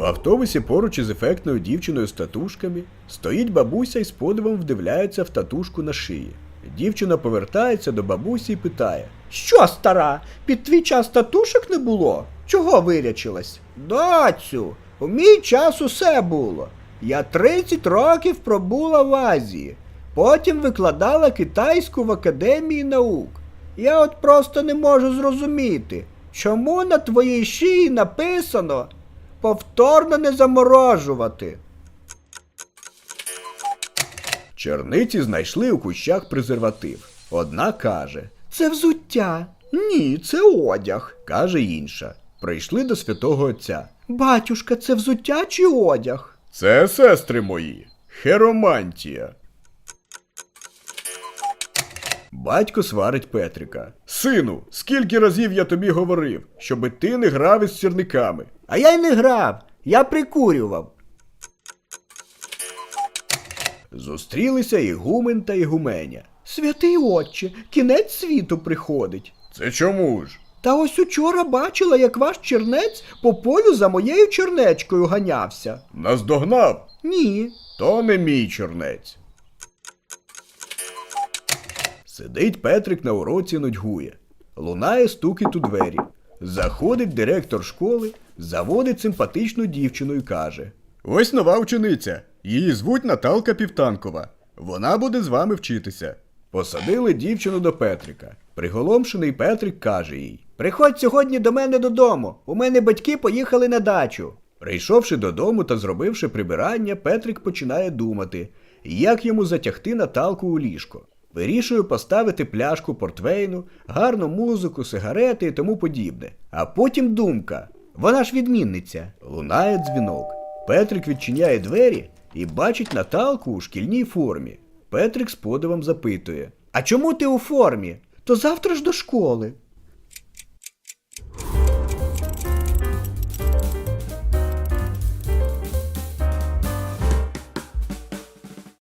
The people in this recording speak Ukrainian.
В автобусі поруч із ефектною дівчиною з татушками стоїть бабуся і з подивом вдивляється в татушку на шиї. Дівчина повертається до бабусі і питає: Що, стара, під твій час татушок не було? Чого вирячилась? Доцю, у мій час усе було. Я 30 років пробула в Азії. Потім викладала китайську в академії наук. Я от просто не можу зрозуміти, чому на твоїй шиї написано повторно не заморожувати. Черниці знайшли у кущах презерватив. Одна каже, Це взуття. Ні, це одяг. каже інша. Прийшли до святого отця. Батюшка, це взуття чи одяг? Це сестри мої. Херомантія. Батько сварить Петрика. Сину, скільки разів я тобі говорив, щоби ти не грав із сірниками. А я й не грав, я прикурював. Зустрілися ігумен та ігуменя. Святий отче, кінець світу приходить. Це чому ж? Та ось учора бачила, як ваш чернець по полю за моєю чернечкою ганявся. Наздогнав? Ні. То не мій чорнець. Сидить Петрик на уроці нудьгує. Лунає стукіт у двері. Заходить директор школи, заводить симпатичну дівчину і каже: Ось нова учениця. Її звуть Наталка Півтанкова. Вона буде з вами вчитися. Посадили дівчину до Петрика. Приголомшений Петрик каже їй: Приходь сьогодні до мене додому. У мене батьки поїхали на дачу. Прийшовши додому та зробивши прибирання, Петрик починає думати, як йому затягти Наталку у ліжко. Вирішує поставити пляшку портвейну, гарну музику, сигарети і тому подібне. А потім думка. Вона ж відмінниця. Лунає дзвінок. Петрик відчиняє двері і бачить Наталку у шкільній формі. Петрик з подивом запитує. А чому ти у формі? То завтра ж до школи.